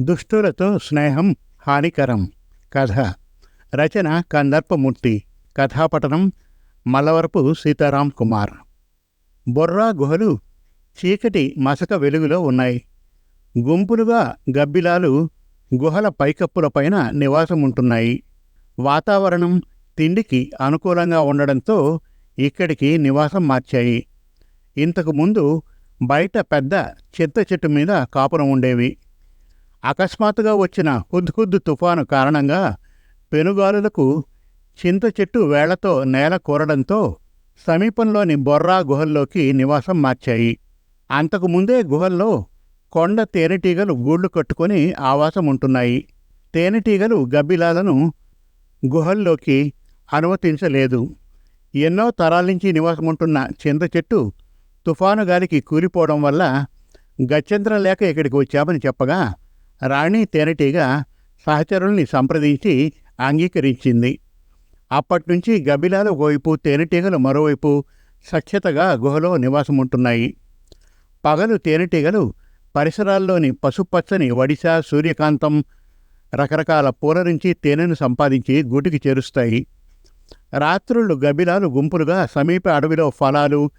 దుష్టులతో స్నేహం హానికరం. కథ. రచన కందర్పమూర్తి. కథాపఠనం మలవరపు సీతారాం కుమార్. బొర్రా గుహలు చీకటి మసక వెలుగులో ఉన్నాయి. గుంపులుగా గబ్బిలాలు గుహల పైకప్పులపైన నివాసం ఉంటున్నాయి వాతావరణం తిండికి అనుకూలంగా ఉండడంతో ఇక్కడికి నివాసం మార్చాయి. ఇంతకు ముందు బయట పెద్ద చెత్త చెట్టు మీద కాపురం ఉండేవి అకస్మాత్తుగా వచ్చిన హుద్హుద్ తుఫాను కారణంగా పెనుగాలులకు చింత చెట్టు వేళ్ళతో నేల కూరడంతో సమీపంలోని బొర్రా గుహల్లోకి నివాసం మార్చాయి. అంతకుముందే గుహల్లో కొండ తేనెటీగలు గూళ్ళు కట్టుకొని ఆవాసం ఉంటున్నాయి. తేనెటీగలు గబ్బిలాలను గుహల్లోకి అనుమతించలేదు. ఎన్నో తరాల నుంచి నివాసముంటున్న చింత చెట్టు తుఫాను గాలికి కూలిపోవడం వల్ల గత్యంతరం లేక ఇక్కడికి వచ్చామని చెప్పగా రాణి తేనెటీగ సహచరుల్ని సంప్రదించి అంగీకరించింది. అప్పట్నుంచి గబిలాలు ఒకవైపు తేనెటీగలు మరోవైపు సఖ్యతగా గుహలో నివాసముంటున్నాయి. పగలు తేనెటీగలు పరిసరాల్లోని పసుపచ్చని వడిస సూర్యకాంతం రకరకాల పూల నుంచి తేనెను సంపాదించి గూటికి చేరుస్తాయి. రాత్రుళ్ళు గబిలాలు గుంపులుగా సమీప అడవిలో ఫలాలు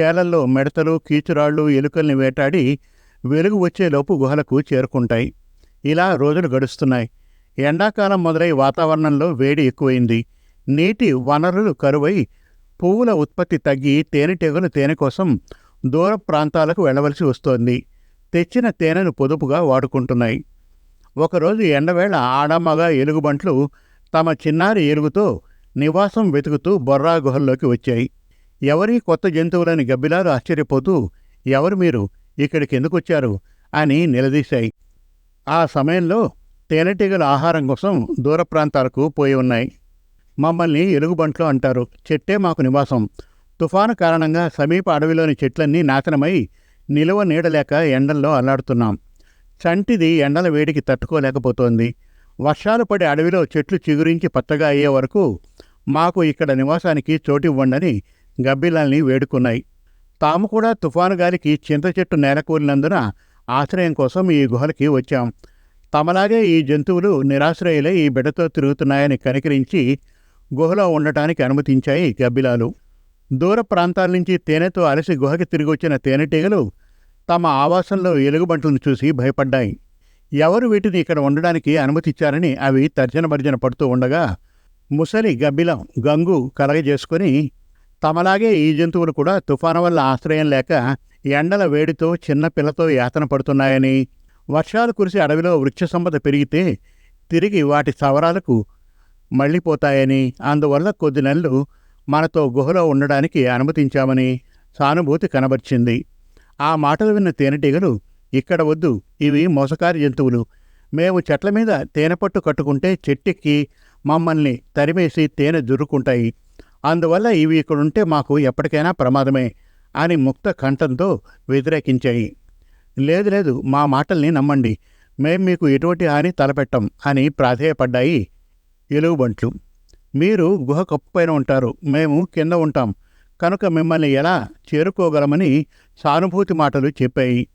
చేలల్లో మెడతలు కీచురాళ్ళు ఎలుకల్ని వేటాడి వెలుగు వచ్చేలోపు గుహలకు చేరుకుంటాయి. ఇలా రోజులు గడుస్తున్నాయి. ఎండాకాలం మొదలై వాతావరణంలో వేడి ఎక్కువైంది. నీటి వనరులు కరువై పువ్వుల ఉత్పత్తి తగ్గి తేనెటీగలు తేనె కోసం దూర ప్రాంతాలకు వెళ్ళవలసి వస్తోంది. తెచ్చిన తేనెను పొదుపుగా వాడుకుంటున్నాయి. ఒకరోజు ఎండవేళ ఆడమగ ఎలుగుబంట్లు తమ చిన్నారి ఎలుగుతో నివాసం వెతుకుతూ బొర్రా గుహల్లోకి వచ్చాయి. ఎవరి కొత్త జంతువులని గబ్బిలాలు ఆశ్చర్యపోతూ ఎవరు మీరు? ఇక్కడికి ఎందుకు వచ్చారు అని నిలదీశాయి. ఆ సమయంలో తేనెటీగల ఆహారం కోసం దూర ప్రాంతాలకు పోయి ఉన్నాయి. మమ్మల్ని ఎలుగుబంట్లు అంటారు. చెట్టే మాకు నివాసం. తుఫాను కారణంగా సమీప అడవిలోని చెట్లన్నీ నాశనమై నిలువ నీడలేక ఎండల్లో అల్లాడుతున్నాం. చంటిది ఎండల వేడికి తట్టుకోలేకపోతోంది. వర్షాలు పడి అడవిలో చెట్లు చిగురించి పచ్చగా అయ్యే వరకు మాకు ఇక్కడ నివాసానికి చోటివ్వండని గబ్బిలాల్ని వేడుకున్నాయి. తాము కూడా తుఫాను గాలికి చింత చెట్టు నేలకూలినందున ఆశ్రయం కోసం ఈ గుహలకి వచ్చాం. తమలాగే ఈ జంతువులు నిరాశ్రయులై ఈ బిడ్డతో తిరుగుతున్నాయని కనికరించి గుహలో ఉండటానికి అనుమతించాయి గబ్బిలాలు. దూర ప్రాంతాల నుంచి తేనెతో అలసి గుహకి తిరిగి వచ్చిన తేనెటీగలు తమ ఆవాసంలో ఎలుగుబంట్లను చూసి భయపడ్డాయి. ఎవరు వీటిని ఇక్కడ ఉండడానికి అనుమతిచ్చారని అవి తర్జన భర్జన పడుతూ ఉండగా ముసలి గబ్బిలం గంగు కలగజేసుకొని తమలాగే ఈ జంతువులు కూడా తుఫాను వల్ల ఆశ్రయం లేక ఎండల వేడితో చిన్న పిల్లతో యాతన పడుతున్నాయని వర్షాలు కురిసి అడవిలో వృక్ష సంపద పెరిగితే తిరిగి వాటి సవరాలకు మళ్ళీపోతాయని అందువల్ల కొద్ది నెలలు మనతో గుహలో ఉండడానికి అనుమతించామని సానుభూతి కనబర్చింది. ఆ మాటలు విన్న తేనెటీగలు ఇక్కడ వద్దు ఇవి మోసకారి జంతువులు. మేము చెట్ల మీద తేనెపట్టు కట్టుకుంటే చెట్టెక్కి మమ్మల్ని తరిమేసి తేనె జురుకుంటాయి అందువల్ల ఇవి ఇక్కడుంటే మాకు ఎప్పటికైనా ప్రమాదమే అని ముక్త కంఠంతో వ్యతిరేకించాయి. లేదు లేదు మా మాటల్ని నమ్మండి. మేం మీకు ఎటువంటి హాని తలపెట్టం అని ప్రాధేయపడ్డాయి ఎలుగుబంట్లు. మీరు గుహ కప్పుపైన ఉంటారు. మేము కింద ఉంటాం. కనుక మిమ్మల్ని ఎలా చేరుకోగలమని సానుభూతి మాటలు చెప్పాయి.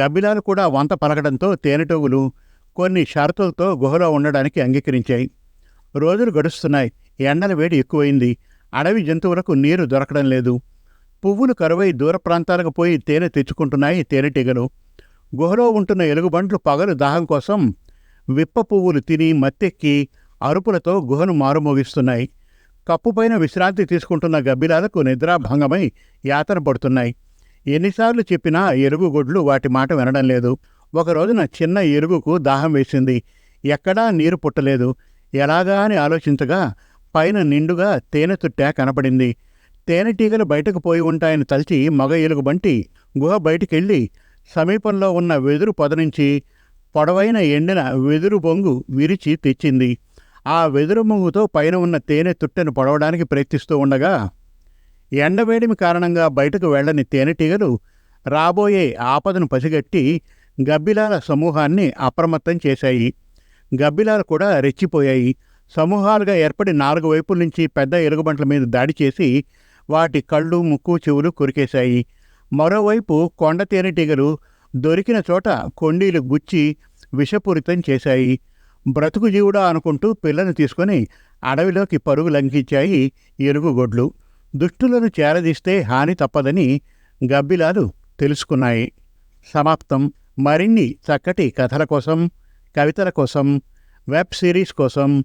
గబ్బిలాలు కూడా వంత పలకడంతో తేనెటోగులు కొన్ని షరతులతో గుహలో ఉండడానికి అంగీకరించాయి. రోజులు గడుస్తున్నాయి. ఎండల వేడి ఎక్కువైంది. అడవి జంతువులకు నీరు దొరకడం లేదు. పువ్వులు కరువై దూర ప్రాంతాలకు పోయి తేనె తెచ్చుకుంటున్నాయి తేనెటీగలు. గుహలో ఉంటున్న ఎలుగుబంట్లు పగలు దాహం కోసం విప్ప పువ్వులు తిని మత్తెక్కి అరుపులతో గుహను మారుమోగిస్తున్నాయి. కప్పుపైన విశ్రాంతి తీసుకుంటున్న గబ్బిలాలకు నిద్రాభంగమై యాతన పడుతున్నాయి. ఎన్నిసార్లు చెప్పినా ఎలుగుగొడ్లు వాటి మాట వినడం లేదు. ఒక రోజున చిన్న ఎరుగుకు దాహం వేసింది. ఎక్కడా నీరు పుట్టలేదు. ఎలాగా అని ఆలోచించగా పైన నిండుగా తేనె తుట్టా కనపడింది తేనెటీగలు బయటకు పోయి ఉంటాయని తలిచి మగ ఎలుగుబంటి గుహ బయటికెళ్ళి సమీపంలో ఉన్న వెదురు పొద నుంచి పొడవైన ఎండిన వెదురు బొంగు విరిచి తెచ్చింది. ఆ వెదురు బొంగుతో పైన ఉన్న తేనె తుట్టెను పొడవడానికి ప్రయత్నిస్తూ ఉండగా ఎండవేడిమి కారణంగా బయటకు వెళ్ళని తేనెటీగలు రాబోయే ఆపదను పసిగట్టి గబ్బిలాల సమూహాన్ని అప్రమత్తం చేశాయి. గబ్బిలాలు కూడా రెచ్చిపోయాయి. సమూహాలుగా ఏర్పడి నాలుగు వైపుల నుంచి పెద్ద ఎలుగుబంట్ల మీద దాడి చేసి వాటి కళ్ళు ముక్కు చెవులు కొరికేశాయి. మరోవైపు కొండ తేనెటీగలు దొరికిన చోట కొండీలు గుచ్చి విషపూరితం చేశాయి. బ్రతుకు జీవుడా అనుకుంటూ పిల్లను తీసుకొని అడవిలోకి పరుగు లంఘించాయి ఎలుగుగొడ్లు. దుష్టులను చేరదీస్తే హాని తప్పదని గబ్బిలాలు తెలుసుకున్నాయి. సమాప్తం. మరిన్ని చక్కటి కథల కోసం కవితల కోసం వెబ్ సిరీస్ కోసం